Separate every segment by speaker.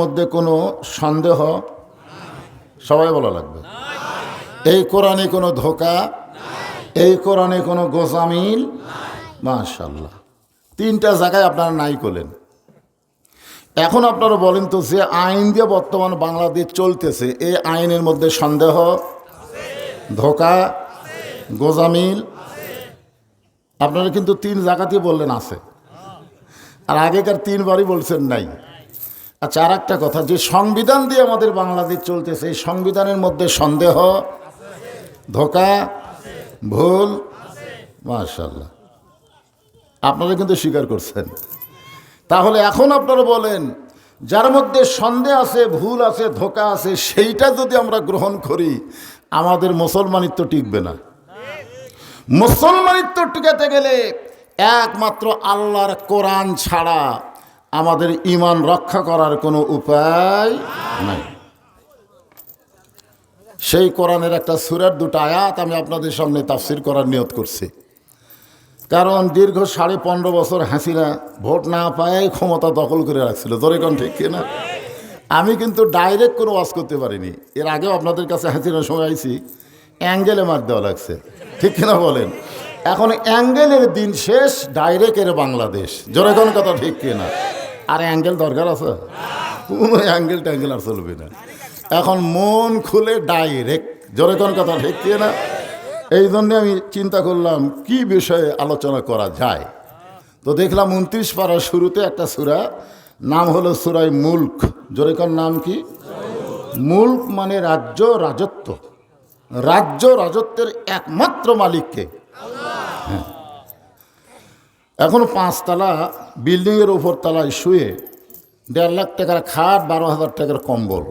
Speaker 1: মধ্যে কোনো সন্দেহ? সবাই বলা লাগবে। এই কোরআনে কোনো ধোকা? এই কোরআনে কোনো গোসামিল মাশাল্লাহ তিনটা জায়গায় আপনারা নাই করলেন। এখন আপনারা বলেন তো যে আইন দিয়ে বর্তমান বাংলাদেশ চলতেছে, এই আইনের মধ্যে সন্দেহ? ধোকা? গোজামিল? আপনারা কিন্তু তিন জায়গাতেই বললেন আছে। আর আগেকার তিনবারই বলছেন নাই। আচ্ছা আর একটা কথা, যে সংবিধান দিয়ে আমাদের বাংলাদেশ চলতেছে, এই সংবিধানের মধ্যে সন্দেহ, ধোকা, ভুল মাশাল্লাহ আপনারা কিন্তু স্বীকার করছেন। তাহলে এখন আপনারা বলেন, যার মধ্যে সন্দেহ আছে, ভুল আছে, ধোকা আছে, সেইটা যদি আমরা গ্রহণ করি, আমাদের মুসলমানিত্ব টিকবে না। মুসলমানিত্ব টিকাতে গেলে একমাত্র আল্লাহর কোরআন ছাড়া আমাদের ইমান রক্ষা করার কোনো উপায় নাই। সেই কোরআনের একটা সুরের দুটো আয়াত আমি আপনাদের সামনে তাফসির করার নিয়ত করছি। কারণ দীর্ঘ সাড়ে পনেরো বছর হাসিনা ভোট না পায় ক্ষমতা দখল করে রাখছিল। ধরে কোন ঠিক কিনা আমি কিন্তু ডাইরেক্ট কোনো ওয়াজ করতে পারিনি। এর আগেও আপনাদের কাছে হাসিনার সময় আইছি, অ্যাঙ্গেলে মার দেওয়া লাগছে। ঠিক কিনা বলেন? এখন অ্যাঙ্গেলের দিন শেষ ডাইরেক্ট এর বাংলাদেশ। জোরেকন কথা ঠিক কিনা আর অ্যাঙ্গেল দরকার আছে। কোনো অ্যাঙ্গেল ট্যাঙ্গেল আর চলবে না। এখন মন খুলে ডাইরেক্ট জোরে কোন কথা ঠিক না? এই জন্যে আমি চিন্তা করলাম, কি বিষয়ে আলোচনা করা যায়? তো দেখলাম উনত্রিশ পাড়ার শুরুতে একটা সুরা, নাম হলো সুরাই মুল্ক। জোরেকর নাম কি? মুল্ক মানে রাজ্য রাজত্ব। রাজ্য রাজত্বের একমাত্র মালিককে। এখন পাঁচতলা, বিল্ডিংয়ের উপর তলায় শুয়ে দেড় লাখ টাকার খাট, বারো হাজার টাকার কম্বল।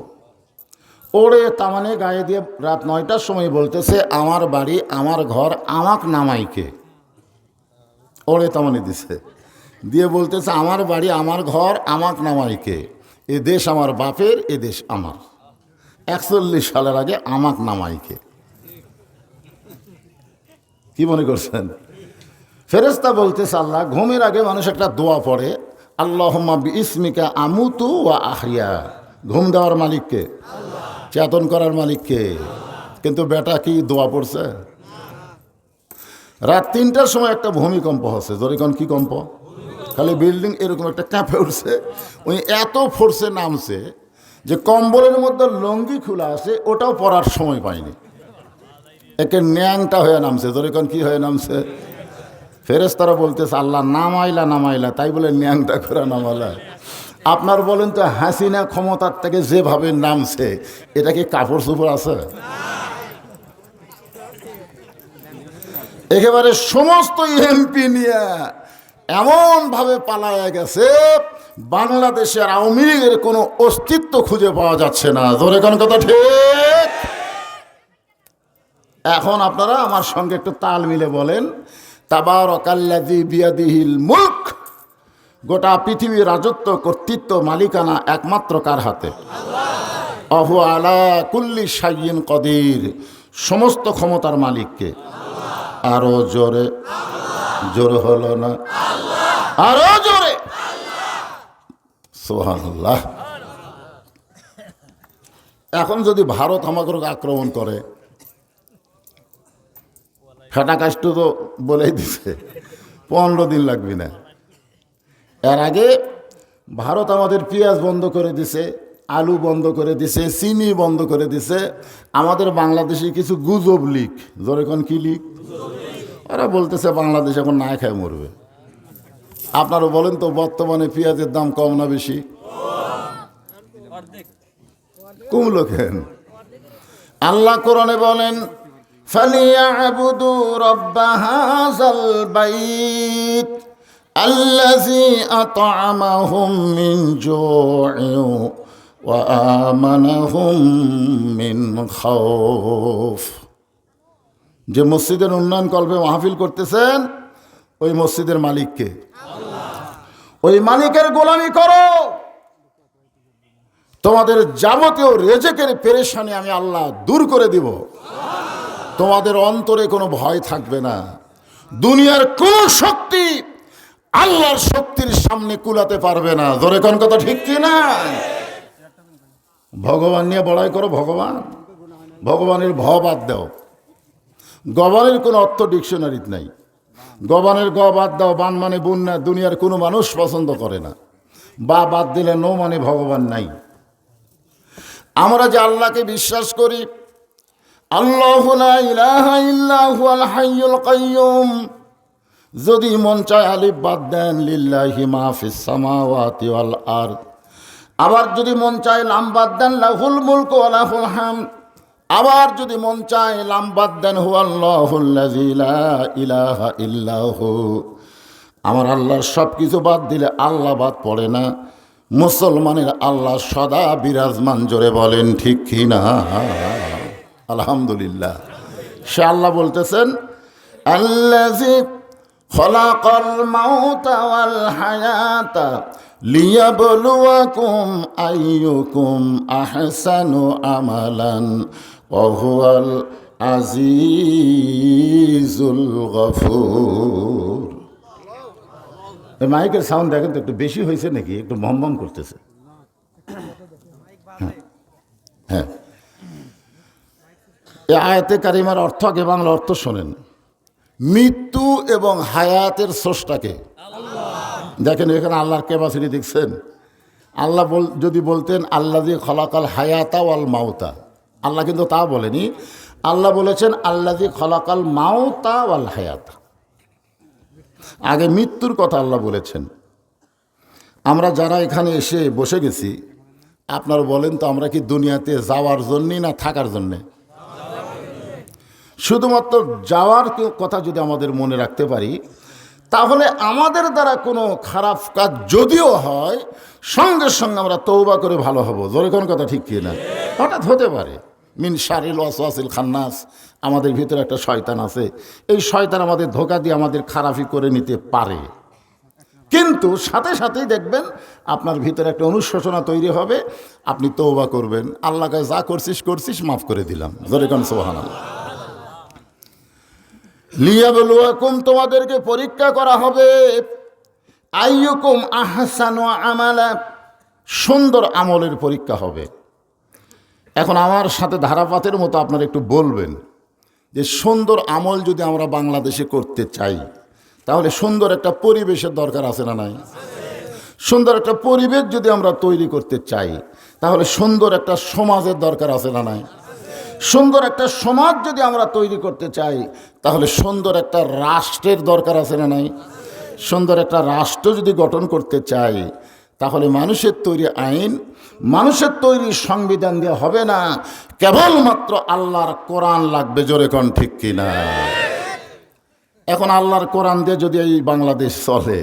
Speaker 1: ওড়ে তামানে গায়ে দিয়ে রাত নয়টার সময় বলতেছে, আমার বাড়ি, আমার ঘর, আমাক নামাইকে ওরে তামানে দিছে। দিয়ে বলতেছে, আমার বাড়ি, আমার ঘর, আমাক নামাইকে এ দেশ আমার বাপের, এ দেশ আমার। একচল্লিশ সালের আগে আমাক নামাইকে কি মনে করছেন? ফেরেস্তা বলতেছে আল্লাহ, ঘুমের আগে মানুষ একটা দোয়া পড়ে আল্লাহ ইসমিকা আমুতু ওয়া আহিয়া ঘুম দেওয়ার মালিককে, চেতন করার মালিককে। কিন্তু বেটা কি দোয়া পড়ছে? রাত তিনটার সময় একটা ভূমিকম্প হচ্ছে। জরিকন কি কম্প? খালি বিল্ডিং এরকম একটা কাঁপে উঠছে। উনি এত ফোর্সে নামছে যে কম্বলের মধ্যে লঙ্গি খোলা আছে, ওটাও পরার সময় পায়নি একে ন্যাংটা হয়ে নামছে। জরিকন কি হয়ে নামছে? ফেরেস্তারা বলতেছে, আল্লাহ নামাইলা নামাইলা। তাই বলে ন্যাংটা করে নামালা। আপনার বলেন তো, হাসিনা ক্ষমতার থেকে যেভাবে নামছে, এটা কি কাপড় চোপড় আছে? একেবারে সমস্ত এমপি নিয়ে এমনভাবে পালায়া গেছে বাংলাদেশের আওয়ামী লীগের কোনো অস্তিত্ব খুঁজে পাওয়া যাচ্ছে না। ধরে কোন কথা ঠিক? এখন আপনারা আমার সঙ্গে একটু তাল মিলে বলেন তাবার অকাল্লাদি বিয়াদিহিল মুল্ক। গোটা পৃথিবীর রাজত্ব, কর্তৃত্ব, মালিকানা একমাত্র কার হাতে? অহু আলা কুল্লি সাইন কদির। সমস্ত ক্ষমতার মালিককে। আরও জোরে। জোরে হলো না? আরও জোরে। সোহানুল্লাহ এখন যদি ভারত আমাকে আক্রমণ করে ফাটা কাষ্ট তো বলেই দিছে। পনেরো দিন লাগবে না। এর আগে ভারত আমাদের পেঁয়াজ বন্ধ করে দিছে, আলু বন্ধ করে দিছে, চিনি বন্ধ করে দিছে। আমাদের বাংলাদেশে কিছু গুজব লিক যখন কি লিক ওরা বলতেছে বাংলাদেশ এখন না খায় মরবে। আপনারা বলেন তো, বর্তমানে পেঁয়াজের দাম কম না বেশি? কমলো কেন আল্লাহ কোরআনে বলেন فليعبدوا رب هذا البيت الذي أطعمهم من جوع وآمنهم من خوف যে মসজিদের উন্নয়ন কল্পে মাহফিল করতেছেন ওই মসজিদের মালিককে ওই মালিকের গোলামি করো তোমাদের যাবতীয় রেজেকের পেরেশানি আমি আল্লাহ দূর করে দিব তোমাদের অন্তরে কোনো ভয় থাকবে না। দুনিয়ার কোন শক্তি আল্লাহর শক্তির সামনে কুলাতে পারবে না। ধরে কোন কথা ঠিক কি না? ভগবান নিয়ে বড়াই করো ভগবান। ভগবানের ভ বাদ দাও। গবানের কোনো অর্থ ডিকশনারিতে নাই। গবানের গ বাদ দাও, বান মানে বন্যা দুনিয়ার কোনো মানুষ পছন্দ করে না। বা বাদ দিলে নো মানে ভগবান নাই। আমরা যে আল্লাহকে বিশ্বাস করি আল্লাহ ইলাহা কাইয়ুম। যদি মন চায় আলিফ বাদ দেন, লিল্লাহি আবার যদি মন চায় লাম বাদ দেন, লাহুল মুলক ওয়া হাম আবার যদি মন চায় লাম বাদ দেন হুয়াল্লাহুল্লাযী লা ইলাহা ইল্লাহু আমার আল্লাহর সব কিছু বাদ দিলে আল্লাহ বাদ পড়ে না। মুসলমানের আল্লাহ সদা বিরাজমান, জোরে বলেন ঠিক কি না আলহামদুলিল্লাহ। সে আল্লাহ বলতেছেন হায়াতা আমালান ওয়া হুয়াল আজিজুল গফুর। এই মাইকের সাউন্ড দেখেন তো একটু বেশি হয়েছে নাকি? একটু ভম করতেছে। হ্যাঁ। হ্যাঁ। এই আয়াতে কারিমার অর্থ আগে বাংলা অর্থ শোনেন। মৃত্যু এবং হায়াতের স্রষ্টাকে। দেখেন এখানে আল্লাহর ক্যাপাসিটি দেখছেন? আল্লাহ বল যদি বলতেন আল্লাহ দিয়ে খলাকাল হায়াতা ওয়াল মাউতা। আল্লাহ কিন্তু তা বলেনি। আল্লাহ বলেছেন আল্লাহ দিয়ে খলাকাল মাউতা ওয়াল হায়াতা। আগে মৃত্যুর কথা আল্লাহ বলেছেন। আমরা যারা এখানে এসে বসে গেছি আপনারা বলেন তো আমরা কি দুনিয়াতে যাওয়ার জন্যই না থাকার জন্যে? শুধুমাত্র যাওয়ার কথা যদি আমাদের মনে রাখতে পারি, তাহলে আমাদের দ্বারা কোনো খারাপ কাজ যদিও হয়, সঙ্গে সঙ্গে আমরা তৌবা করে ভালো হব। জোরে কথা ঠিক কি না হঠাৎ হতে পারে। মিন শারিল ওয়াসওয়াসিল খান্নাস, আমাদের ভিতরে একটা শয়তান আছে। এই শয়তান আমাদের ধোকা দিয়ে আমাদের খারাপই করে নিতে পারে। কিন্তু সাথে সাথেই দেখবেন আপনার ভিতরে একটা অনুশোচনা তৈরি হবে, আপনি তৌবা করবেন। আল্লাহকে যা করছিস করছিস, মাফ করে দিলাম। জোরে কোন সোহান আল্লাহ লিয়াবলুয়াকুম, তোমাদেরকে পরীক্ষা করা হবে। আইয়ুকুম আহসানু আমালা, সুন্দর আমলের পরীক্ষা হবে। এখন আমার সাথে ধারাপাতের মতো আপনারা একটু বলবেন যে, সুন্দর আমল যদি আমরা বাংলাদেশে করতে চাই, তাহলে সুন্দর একটা পরিবেশের দরকার আছে না নাই? সুন্দর একটা পরিবেশ যদি আমরা তৈরি করতে চাই, তাহলে সুন্দর একটা সমাজের দরকার আছে না নাই? সুন্দর একটা সমাজ যদি আমরা তৈরি করতে চাই, তাহলে সুন্দর একটা রাষ্ট্রের দরকার আছে না নাই? সুন্দর একটা রাষ্ট্র যদি গঠন করতে চাই, তাহলে মানুষের তৈরি আইন, মানুষের তৈরি সংবিধান দিয়ে হবে না, কেবলমাত্র আল্লাহর কোরআন লাগবে জোরে কন ঠিক কিনা? এখন আল্লাহর কোরআন দিয়ে যদি এই বাংলাদেশ চলে,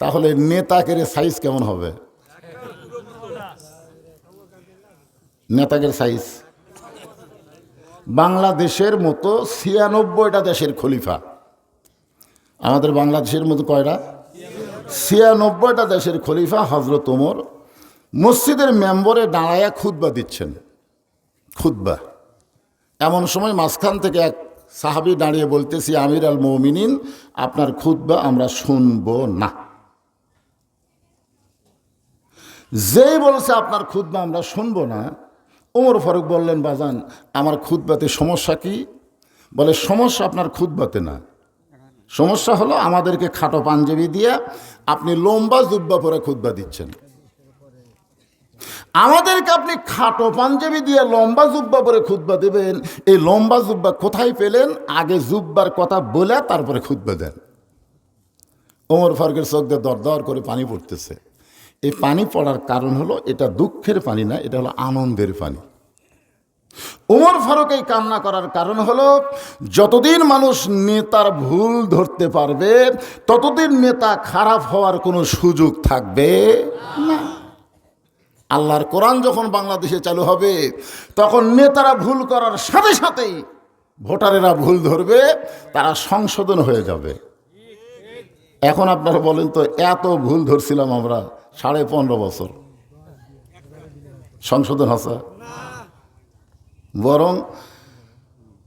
Speaker 1: তাহলে নেতাকের সাইজ কেমন হবে? নেতাকের সাইজ বাংলাদেশের মতো ছিয়ানব্বইটা দেশের খলিফা। আমাদের বাংলাদেশের মতো কয়টা? ছিয়ানব্বইটা দেশের খলিফা হজরত ওমর। মসজিদের মেম্বরে দাঁড়ায়া খুতবা দিচ্ছেন। খুতবা। এমন সময় মাঝখান থেকে এক সাহাবি দাঁড়িয়ে বলতেছি, আমির আল মৌমিনিন, আপনার খুতবা আমরা শুনব না। যেই বলছে আপনার খুতবা আমরা শুনব না ওমর ফারুক বললেন, বাজান, আমার খুতবাতে সমস্যা কি? বলে, সমস্যা আপনার খুতবাতে না। সমস্যা হলো আমাদেরকে খাটো পাঞ্জাবি দিয়ে আপনি লম্বা জুব্বা পরে খুতবা দিচ্ছেন। আমাদেরকে আপনি খাটো পাঞ্জাবি দিয়ে লম্বা জুব্বা পরে খুতবা দেবেন। এই লম্বা জুব্বা কোথায় পেলেন? আগে জুব্বার কথা বলে তারপরে খুতবা দেন। ওমর ফারুকের চোখ দিয়ে দর করে পানি পড়তেছে। এই পানি পড়ার কারণ হলো এটা দুঃখের পানি না, এটা হলো আনন্দের পানি। উমর ফারুক এই কান্না করার কারণ হলো যতদিন মানুষ নেতার ভুল ধরতে পারবে ততদিন নেতা খারাপ হওয়ার কোনো সুযোগ থাকবে। না। আল্লাহর কোরআন যখন বাংলাদেশে চালু হবে তখন নেতারা ভুল করার সাথে সাথেই ভোটারেরা ভুল ধরবে তারা সংশোধন হয়ে যাবে। এখন আপনারা বলেন তো এত ভুল ধরছিলাম আমরা সাড়ে পনেরো বছর। সংশোধন আছে? বরং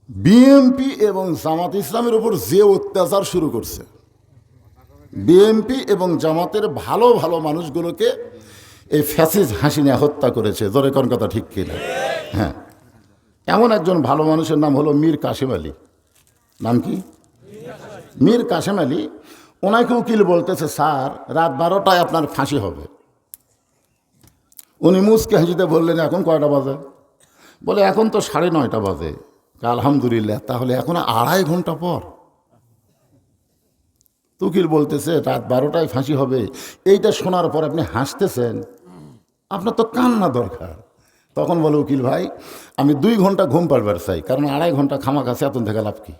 Speaker 1: বিএমপি এবং জামাত ইসলামের উপর যে অত্যাচার শুরু করছে বিএমপি এবং জামাতের ভালো ভালো মানুষগুলোকে এই ফ্যাসিস হাসিনা হত্যা করেছে। জোরে কোন কথা ঠিক কিনা হ্যাঁ। এমন একজন ভালো মানুষের নাম হলো মীর কাশিম আলী। নাম কি? মীর কাশেম আলী। ওনাকে উকিল বলতেছে, স্যার, রাত বারোটায় আপনার ফাঁসি হবে। উনি মুসকে হাসিতে বললেন, এখন কয়টা বাজে? বলে, এখন তো সাড়ে নয়টা বাজে। আলহামদুলিল্লাহ, তাহলে এখন আড়াই ঘণ্টা পর। তো উকিল বলতেছে, রাত বারোটায় ফাঁসি হবে। এইটা শোনার পর আপনি হাসতেছেন। আপনার তো কান্না দরকার। তখন বলে, উকিল ভাই, আমি দুই ঘণ্টা ঘুম পাড়বার চাই, কারণ আড়াই ঘণ্টা খামা কাছে এত থেকে লাভ কি?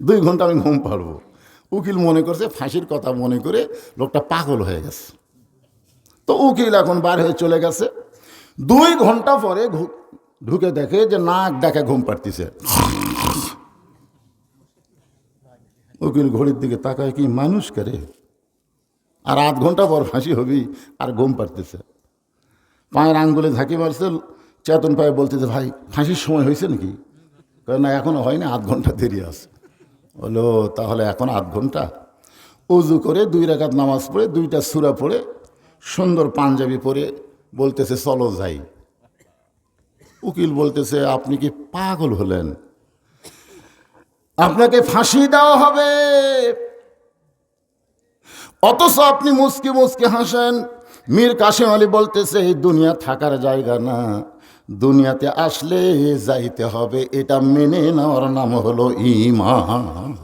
Speaker 1: দুই ঘণ্টা আমি ঘুম পারব উকিল মনে করছে, ফাঁসির কথা মনে করে লোকটা পাগল হয়ে গেছে। তো উকিল এখন বার হয়ে চলে গেছে। দুই ঘণ্টা পরে ঢুকে দেখে যে নাক ডাকে ঘুম পাড়তিছে। উকিল ঘড়ির দিকে তাকায়, কি মানুষ করে আর আধ ঘণ্টা পর ফাঁসি হবি, আর ঘুম পাড়তেছে। পায়ের আঙ্গুলে ঝাঁকি মারছে, চেতন পায়ে বলতেছে, ভাই ফাঁসির সময় হয়েছে নাকি? না, এখনও হয়নি, আধ ঘণ্টা দেরি আছে। বলো তাহলে এখন আধ ঘণ্টা। উজু করে দুই রাকাত নামাজ পড়ে, দুইটা সুরা পড়ে, সুন্দর পাঞ্জাবি পরে বলতেছে, চলো যাই। উকিল বলতেছে, আপনি কি পাগল হলেন? আপনাকে ফাঁসি দেওয়া হবে। অথচ আপনি মুসকি মুসকি হাসেন। মীর কাশিম আলী বলতেছে এই দুনিয়া থাকার জায়গা না। দুনিয়াতে আসলে যাইতে হবে। এটা মেনে নেওয়ার নাম হলো ইমান।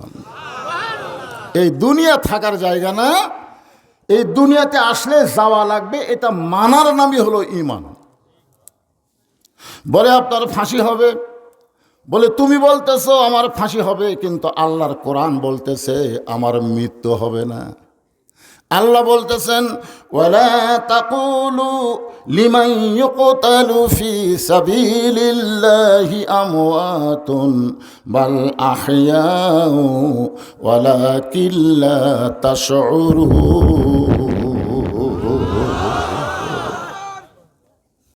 Speaker 1: এই দুনিয়া থাকার জায়গা না এই দুনিয়াতে আসলে যাওয়া লাগবে, এটা মানার নামই হলো ইমান বলে আপনার ফাঁসি হবে। বলে, তুমি বলতেছো আমার ফাঁসি হবে, কিন্তু আল্লাহর কোরআন বলতেছে আমার মৃত্যু হবে না। আল্লাহ বলতেছেন ওয়ালা তাকুলু লিমান ইউকতালু ফি সাবিলিল্লাহি আমওয়াতুন বাল আহইয়াউ ওয়ালাকিন লা তাশউরুন।